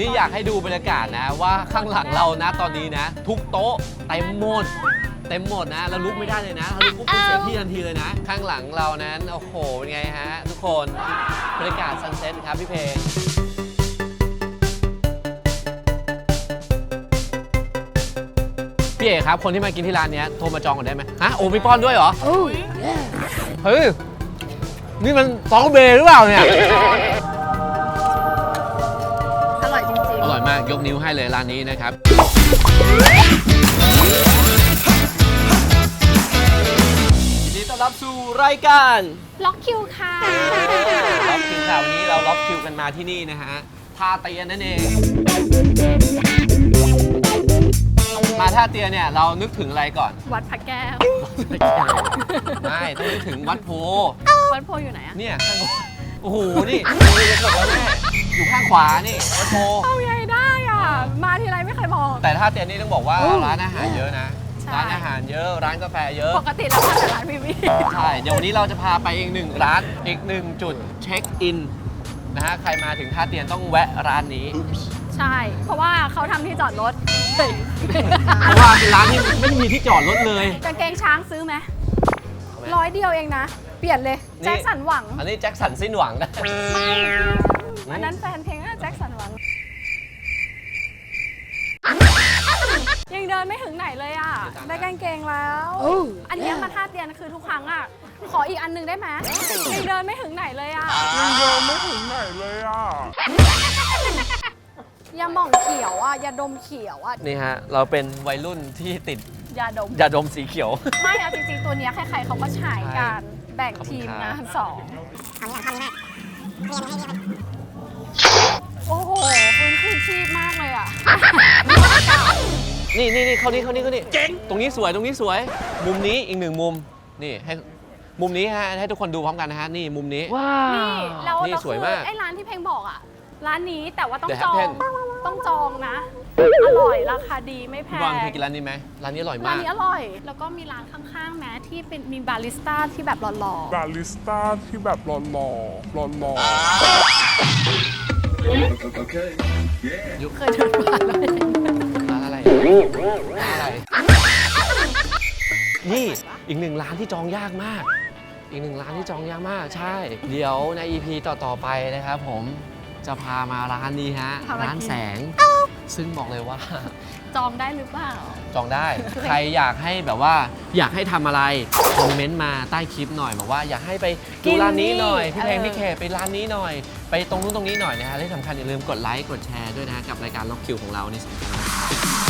นี่อยากให้ดูบรรยากาศนะว่าข้างหลังเรานะตอนนี้นะ ทุกโต๊ะเต็มหมดเต็มหมดนะแล้วลุกไม่ได้เลยนะถ้าลุกปุ๊บเป็นเสียที่ทันทีเลยนะ ข้างหลังเรานั้นโอ้โหเป็นไงฮะ ทุกคนบรรยากาศซันเซ็ตครับพี่เพลงพี่เอกครับคนที่มากินที่ร้านเนี้ยโทรมาจองก่อนได้ไหมฮะโอ้มีป้อนด้วยเหรอ Oh, เฮ้ยนี่มันซอสเบย์หรือเปล่าเนี่ย มากยกนิ้วให้เลยร้านนี้นะครับ ยินดีต้อนรับสู่รายการๆล็อกคิวค่ะ ล็อกคิวค่ะวันนี้เราล็อกคิวกันมาที่นี่นะฮะท่าเตียนนั่นเอง มาท่าเตียนเนี่ยเรานึกถึงอะไรก่อน วัดพระแก้ว ไม่ต้องนึกถึงวัดโพ วัดโพอยู่ไหนอะเนี่ยข้างบนโอ้โห นี่ดูจะกดแล้วแม่อยู่ข้างขวานี่วัดโพ เอาไงได้อะ มาทีไรไม่เคยบอก แต่ท่าเตียนนี่ต้องบอกว่าร้านอาหารเยอะนะ ใช่ ร้านอาหารเยอะร้านกาแฟเยอะ ปกติเราทำแต่ร้านพีวีใช่ เดี๋ยววันนี้เราจะพาไปอีกหนึ่งร้านอีกหนึ่งจุดเช็คอินนะฮะใครมาถึงท่าเตียนต้องแวะร้านนี้ ใช่ เพราะว่าเขาทำที่จอดรถเพราะว่าเป็นร้านที่ไม่มีที่จอดรถเลย กางเกงช้างซื้อไหมร้อยเดียวเองนะ เปลี่ยนเลย นี่ แจ็คสันหวัง อันนี้แจ็คสันสิ้นหวังนะ อันนั้นแฟนเพลงนะแจ็คสัน ดินไม่ถึงไหนเลยอะ ได้กางเกงแล้ว อันเนี้ยมาท่าเตียนคือทุกครั้งอะ ขออีกอันหนึงได้ไหมยังเดินไม่ถึงไหนเลยอะ ยังเดินไม่ถึงไหนเลยอะ ยาหม่องเขียวอะ ยาดมเขียวอะ นี่ฮะ เราเป็นวัยรุ่นที่ติดยาดม ยาดมสีเขียว ไม่เอาจริงๆ ตัวเนี้ยใครๆเขาก็ใช้กันแบ่งทีมนะขอบคุณครับสองโอ้โหฟื้นคืนชีพมากเลยอะ นี่นี่นี่เขานี่เขานี่เขานี่เจ๋งตรงนี้สวยตรงนี้สวย มุมนี้อีกหนึ่งมุมนี่ให้มุมนี้ฮะให้ทุกคนดูพร้อมกันนะฮะนี่มุมนี้นี่แล้วนี่แล้วสวยคือมาก ไอ้ร้านที่เพลงบอกอะ ร้านนี้แต่ว่าต้อง The จอง Happen ต้องจองนะ อร่อยราคาดีไม่แพพี่งบอลเคยกินร้านนี้ไหมร้านนี้อร่อยร้ามานก นี้อร่อย แล้วก็มีร้านข้างๆแม้ที่เป็นมีบาริสต้าที่แบบหล่อบาริสต้าที่แบบหล่อๆหล่อหล่อๆ เคยถึงร้านแล้วร้า นอะไรร้านอะไรนี่อีกหนึ่งร้านที่จองยากมาก อีกหนึ่งร้านที่จองยากมากใช่ เดี๋ยวใน EP ต่อ ๆ ไปนะครับผมจะพามาร้านนี้ฮะร้านแสง ซึ่งบอกเลยว่า จองได้หรือเปล่า จองได้ ใครอยากให้แบบว่า อยากให้ทำอะไร คอมเมนต์มาใต้คลิปหน่อยบอกว่าอยากให้ไปกิดูนร้านนี้หน่อย นี่พี่เพลงเออ พี่เคไปร้านนี้หน่อย ไปตรงนู้นตรงนี้หน่อยนะฮะและที่สำคัญอย่าลืมกดไลค์กดแชร์ด้วยนะฮะกับรายการล็อกคิวของเรานี่สำคัญมาก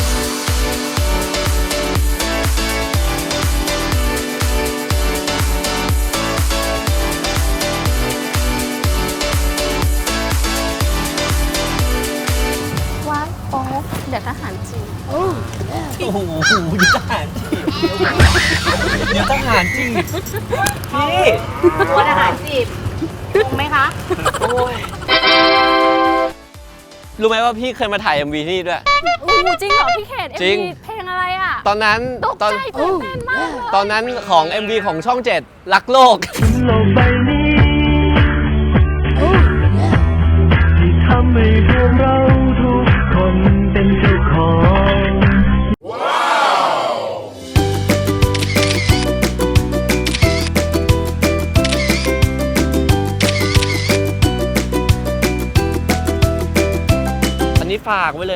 พี่กลัวทหารจีบงงไหมคะรู้ไหมว่าพี่เคยมาถ่าย MV ที่นี่ด้วย โอ้โหจริงเหรอพี่เขตจริง MV เพลงอะไรอะตอนนั้นตกตอนใจตื่นเต้นมากเลยตอนนั้นของ MV ของช่อง7รักโลก โลกใบนี้ที่ทำให้พวกเรา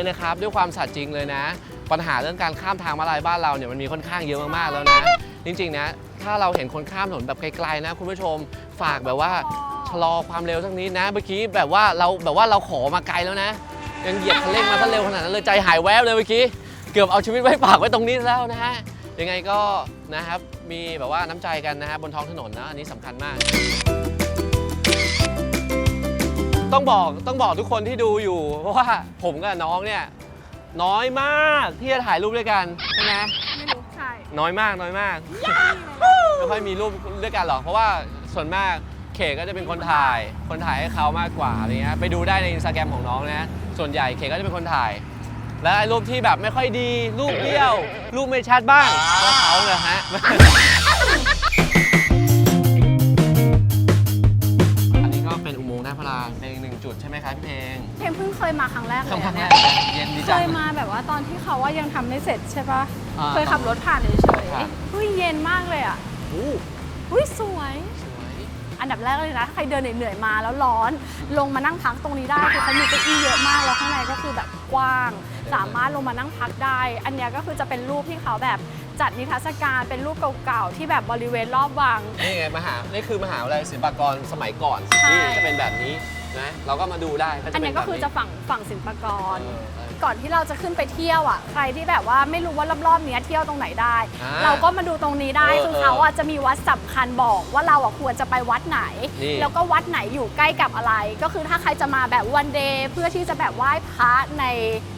เลยนะครับ ด้วยความสัตย์จริงเลยนะ ปัญหาเรื่องการข้ามทางมาลายบ้านเราเนี่ยมันมีค่อนข้างเยอะมากๆแล้วนะ จริงๆนะ ถ้าเราเห็นคนข้ามถนนแบบไกลๆนะคุณผู้ชมฝากแบบว่าชะลอความเร็วสักนิดนะเมื่อกี้แบบว่าเราแบบว่าเราขอมาไกลแล้วนะ ยังเหยียบคันเร่งมาซะเร็วขนาดนั้นเลยใจหายแวบเลยเมื่อกี้เกือบเอาชีวิตไว้ฝากไว้ตรงนี้แล้วนะฮะยังไงก็นะครับมีแบบว่าน้ำใจกันนะฮะบนท้องถนนนะอันนี้สำคัญมาก ต้องบอกต้องบอกทุกคนที่ดูอยู่ เพราะว่าผมกับน้องเนี่ยน้อยมากที่จะถ่ายรูปด้วยกันใช่ไหมไม่รู้ใช่น้อยมากน้อยมากไม่ค่อยมีรูปด้วยกันหรอกเพราะว่าส่วนมากเขกก็จะเป็นคนถ่ายคนถ่ายให้เขามากกว่าอะไรเงี้ยไปดูได้ในอินสตาแกรมของน้องนะส่วนใหญ่เขกก็จะเป็นคนถ่าย แล้วไอ้รูปที่แบบไม่ค่อยดีรูปเบี้ยวรูปไม่ชัดบ้างก็เขาเลยฮะ งค์หน้าพระรานเป็นอีกหนึ่งจุดจุดใช่ไหมครับพี่เพลงเพมเพิ่งเคยมาครั้งแรกเลยครั้งแรเนี่ยกเย็นดีเคจัง ยมาแบบว่าตอนที่เขาว่ายังทำไม่เสร็จใช่ปะอ่าเคยขับรถผ่านเฉขับรยถผ่านๆอุ้ยเย็นมากเลยอะโอ้อุ้ยสวย สวย อันดับแรกเลยนะถ้าใครเดินเหนื่อยๆมาแล้วร้อน ลงมานั่งพักตรงนี้ได้คือเขามีเก้าอี้เยอะมากแล้วข้างในก็คือแบบกว้าง สามารถลงมานั่งพักได้ อันเนี้ยก็คือจะเป็นรูปที่เขาแบบจัดนิทรรศการเป็นรูปเก่าๆ ที่แบบบริเวณรอบวัง นี่ไงมหา นี่คือมหาวิทยาลัยศิลปากรสมัยก่อนใช่นี่จะเป็นแบบนี้นะ เราก็มาดูได้ก็จะอันเป็เนี้นยแบก็บคือนี้จะฝั่งฝั่งศิลปากร เออเออ ก่อนที่เราจะขึ้นไปเที่ยวอะใครที่แบบว่าไม่รู้ว่ารอบๆเนี้ยเที่ยวตรงไหนได้ อ่าเราก็มาดูตรงนี้ได้เออคือเขาอะจะมีวัดสำคัญบอกว่าเราอะควรจะไปวัดไหน นี่ แล้วก็วัดไหนอยู่ใกล้กับอะไร ก็คือถ้าใครจะมาแบบวันเดย์เพื่อที่จะแบบไหว้พระใน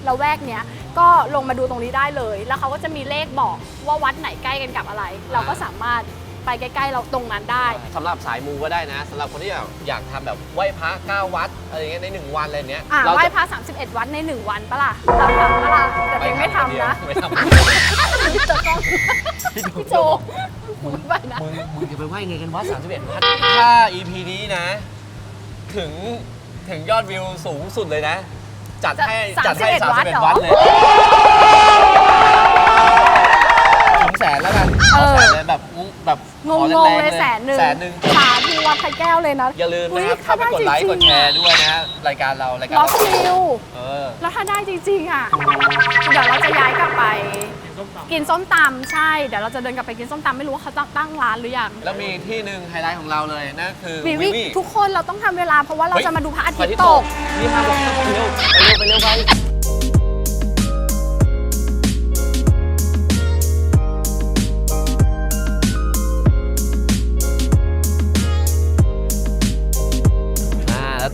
ละแวกเนี้ยก็ลงมาดูตรงนี้ได้เลย แล้วเขาก็จะมีเลขบอกว่าวัดไหนใกล้กันกับอะไร เราก็สามารถ ไปใกล้ ๆ เราตรงนั้นได้ สำหรับสายมูก็ได้นะสำหรับคนที่อยากอยากทำแบบไหว้พระเก้าวัดอะไรอย่างเงี้ยในหนึ่งวันอะไรเนี้ยอ่าเราไหว้จะพระ31 วันใน 1 วันปะล่ะเราทำปะล่ะแต่เองไม่ทำนะไม่ทำพี่โจต้องพี่โจมึงไปนะ มึงมึงจะไปไหว้ไงกันวัด31วัดถ้า EP นี้นะ ถึงถึงยอดวิวสูงสุดเลยนะ จัดให้จะจัดให้31วัดเหรอ 31วัดเลยถึงแสนแล้วกันเออแสนเลยแบบงแบบงของงรงๆเลยแสนหนึ่งแสนหนึ่งสาธุวัดพระแก้วเลยนะอย่าลืมอุ๊นะครับเข้าไปกดไลค์กดแชร์ด้วยนะรายการเรารายการล็อกเราคิว เออ แล้วถ้าได้จริงๆอะ เดี๋ยวเราจะย้ายกลับไป กินส้มตำใช่ เดี๋ยวเราจะเดินกลับไปกินส้มตำไม่รู้ว่าเขาตั้งตั้งร้านหรือยังแล้วมีที่หนึ่งไฮไลท์ของเราเลยนั่นคือวิวิวิวิทุกคนเราต้องทำเวลาเพราะว่าเราเฮ้ย จะมาดูพระอาพทิระตอาทิตย์ย์ตตกกนี่มาบอกไปเร็วไปเร็วไปเร็วไป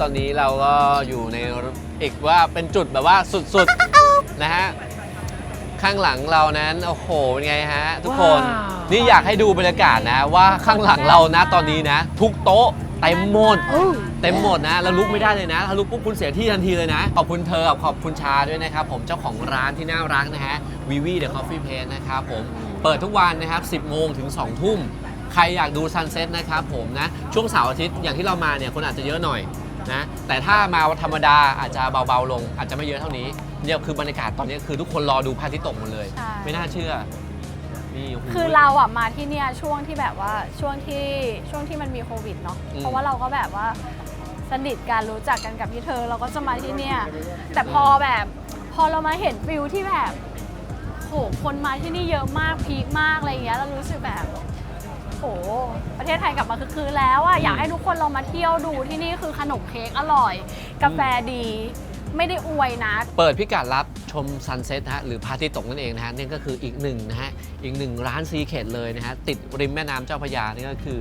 อ่าแล้วตอนนี้เราก็อยู่ในอีกว่าเป็นจุดแบบว่าสุดๆนะฮะข้างหลังเรานั้นโอ้โหเป็นไงฮะ ทุกคนนี่อยากให้ดูบรรยากาศนะ ว่าข้างหลังเรานะตอนนี้นะ ทุกโต๊ะเต็มหมดเต็มหมดนะแล้วลุกไม่ได้เลยนะ ถ้าลุกปุ๊บคุณเสียที่ทันทีเลยนะ ขอบคุณเธอกับขอบคุณชาด้วยนะครับ ผมเจ้าของร้านที่น่ารักนะฮะวีวีเดอะคอฟฟี่เพนนะครับผมเปิดทุกวันนะครับ 10 โมงถึง 2 ทุ่ม ใครอยากดูซันเซ็ตนะครับผมนะ ช่วงเสาร์อาทิตย์อย่างที่เรามาเนี่ยคนอาจจะเยอะหน่อย นะแต่ถ้ามาวันธรรมดาอาจจะเบาๆลง อาจจะไม่เยอะเท่านี้เนี่ยคือบรรยากาศตอนนี้คือทุกคนรอดูพระอาทิตย์ตกหมดเลย ใช่ ไม่น่าเชื่อนี่โโห คือเราอะมาที่เนี่ยช่วงที่แบบว่าช่วงที่ช่วงที่มันมีโควิดเนาะอืมเพราะว่าเราก็แบบว่าสนิทกันรู้จักกันกับพี่เธอ เราก็จะมาที่เนี่ยแต่พอแบบ พอเรามาเห็นฟิลที่แบบโหคนมาที่นี่เยอะมากพีคมากอะไรอย่างเงี้ยเรารู้สึกแบบ โห ประเทศไทยกลับมาคือคืนแล้วอะอยากให้ทุกคนลองมาเที่ยวดูที่นี่คือขนมเค้กอร่อย กาแฟดีไม่ได้อวยนะ เปิดพิกัดรับชมซันเซ็ตฮะหรือพระอาทิตย์ตกนั่นเองนะฮะนี่ก็คืออีกหนึ่งนะฮะอีกหนึ่งร้านซีเคดเลยนะฮะติดริมแม่น้ำเจ้าพระยานี่ก็คือ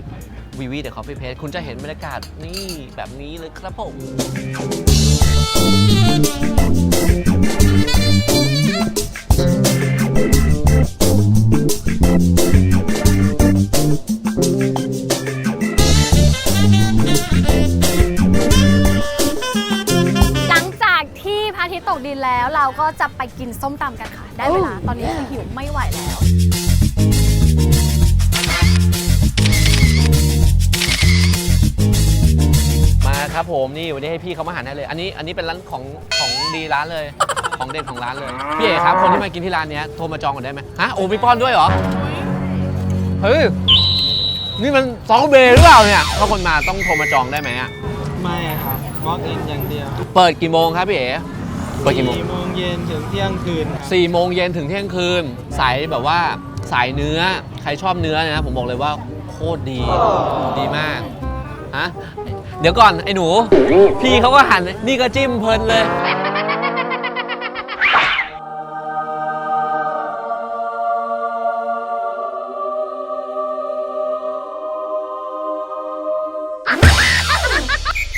วีวีเดอะคอฟฟี่เพจคุณจะเห็นบรรยากาศนี่แบบนี้เลยครับผมห จะไปกินส้มตำกันค่ะ ได้เวลา ตอนนี้คือหิวไม่ไหวแล้ว มาครับผมนี่วันนี้ให้พี่เขามาหันให้เลย อันนี้อันนี้เป็นร้านของของดีร้านเลย ของเด็ดของร้านเลย พี่เอกครับคนที่มากินที่ร้านเนี้ยโทรมาจองก่อนได้ไหมฮะโอ้มีป้อนด้วยเหรอเฮ้ยนี่มันซองเบย์หรือเปล่าเนี่ยถ้าคนมาต้องโทรมาจองได้ไหมอะไม่ครับ walk in อย่างเดียว เปิดกี่โมงครับพี่เอ๋ เปิดกี่โมง สี่โมงเย็นถึงเที่ยงคืนครับสี่โมงเย็นถึงเที่ยงคืน สายแบบว่าสายเนื้อใครชอบเนื้อเนยนะ ผมบอกเลยว่าโคตรดีดีมากฮะเดี๋ยวก่อน ไอ้หนู พี่เขาก็หันนี่ก็จิ้มเพลินเลย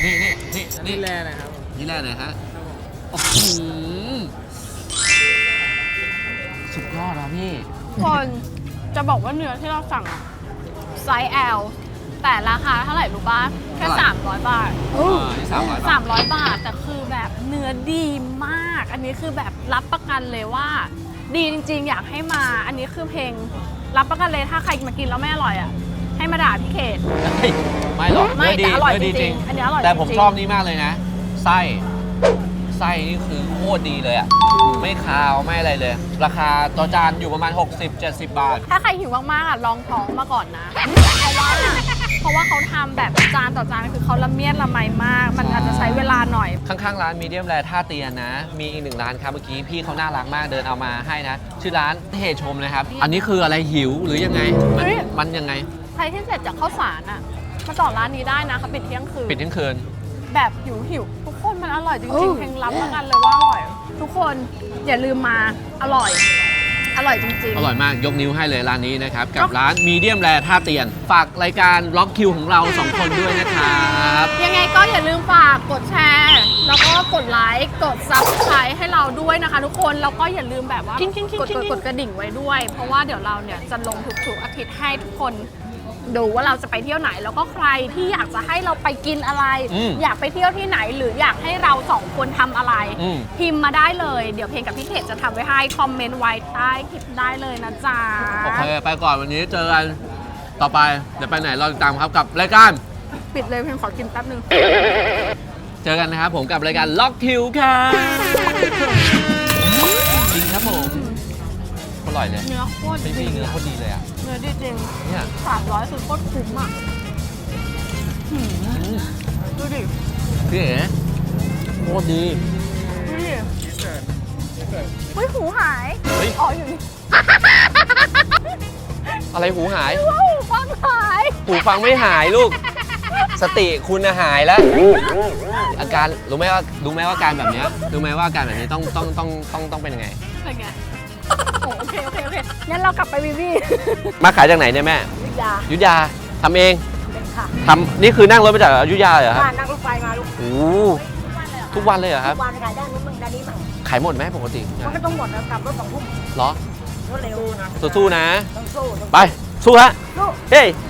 นี่นี่นี่นี่นี่แลนะครับนี่แรกเลยฮะโอ้โห สุดยอดอะพี่ คนจะบอกว่าเนื้อที่เราสั่งอะไซส์ L แต่ราคาเท่าไหร่รู้ป่ะแค่ เท่าไหร่ 300 บาทนี่สามร้อยบาท 300 บาท แต่คือแบบเนื้อดีมาก อันนี้คือแบบรับประกันเลยว่า ดีจริงๆ อยากให้มา อันนี้คือเพลงรับประกันเลยถ้าใครมากินแล้วไม่อร่อยอะ ให้มาด่าพี่เขตเฮ้ยไม่หรอกไม่เนื้แต่อร่อยเนื้จริงๆอันนี้อร่อยแต่ผมจริงๆ ชอบนี่มากเลยนะ ไส้ ไส้นี่คือโคตรดีเลยอะไม่คาวไม่อะไรเลย ราคาต่อจานอยู่ประมาณ 60-70 บาท ถ้าใครหิวมากๆอะลองท้องมาก่อนนะเพราะว่าเพราะว่าเขาทำแบบจานต่อจานคือเขาละเมียดละไมมาก มันอาจจะใช้เวลาหน่อย ข้างๆร้านมีเดียมแรท่าเตียนนะ มีอีกหนึ่งร้านครับเมื่อกี้พี่เขาน่ารักมากเดินเอามาให้นะ ชื่อร้านเทชมนะครับ อันนี้คืออะไรหิวหรือยังไง มันเฮ้ย มันยังไง ใครที่เสร็จจากข้าวสารอะมาต่อร้านนี้ได้นะเขาปิดเที่ยงคืน ปิดเที่ยงคืน แบบหิวหิวๆทุกคนมันอร่อยจริงๆเพลงรับแล้วกันเลยว่าอร่อย ทุกคนอย่าลืมมาอร่อย อร่อยจริง อร่อยมากยกนิ้วให้เลยร้านนี้นะครับ กับร้านมีเดียมแรท่าเตียน ฝากรายการล็อกคิวของเราสองคนด้วยนะครับ ๆ ยังไงก็อย่าลืมฝากกดแชร์ แล้วก็กดไลค์กด subscribe ให้เราด้วยนะคะ ทุกคนแล้วก็อย่าลืมแบบว่า กดกดกดกระดิ่งไว้ด้วย เพราะว่าเดี๋ยวเราเนี่ยจะลงทุกๆอาทิตย์ให้ทุกคน ดูว่าเราจะไปเที่ยวไหน แล้วก็ใครที่อยากจะให้เราไปกินอะไร อืมอยากไปเที่ยวที่ไหนหรืออยากให้เราสองคนทำอะไร อืม พิมพ์มาได้เลย เดี๋ยวเพลงกับพี่เขตจะทำไว้ให้คอมเมนต์ไว้ใต้คลิปได้เลยนะจ๊ะ โอเค ไปก่อนวันนี้เจอกันต่อไป เดี๋ยวไปไหนรอติดตามครับกับรายการ ปิดเลยเพลงขอกินแป๊บนึง เจอกันนะครับผมกับรายการล็อกคิวครับจริงครับผมอร่อยเลยเนื้อโคตรพี่ดีพี่เนื้อโคตรดีเลยอะเนื้อดีจริงเนี่ยสามร้อยคือโคตรคุ้มอะหืมอืมดูดิพี่เอ๋โคตรดีดูดิเฮ้ยหูหายเฮ้ยอ๋ออยู่นี่อะไรหูหาย ว้าวฟังหายหูฟังไม่หายลูก สติคุณน่ะหายแล้ว อาการรู้ไหมว่ารู้ไหมว่าอาการแบบเนี้ยรู้ไหมว่าอาการแบบนี้ต้องต้องต้องต้องต้องเป็นยังไงเป็นไง โอ้โอเคโอเคโอเคงั้นเรากลับไปวิวีมาขายจากไหนเนี่ยแม่วิทยาอยุธยาทำเองเป็นค่ะทำนี่คือนั่งรถมาจากอยุธยาเหรอครับบ้านนั่งรถไฟมาลูกโอ้โหทุกวันเลยเหรอครับวันขายด้านนู้นมึงด้านนี้มั่งขายหมดไหมปกติมันก็ต้องหมดนะกลับรถสองทุ่มเหรอรถเร็วนะสู้ๆนะ ต้องสู้ต้องไปสู้ฮะสู้ เฮ้ยส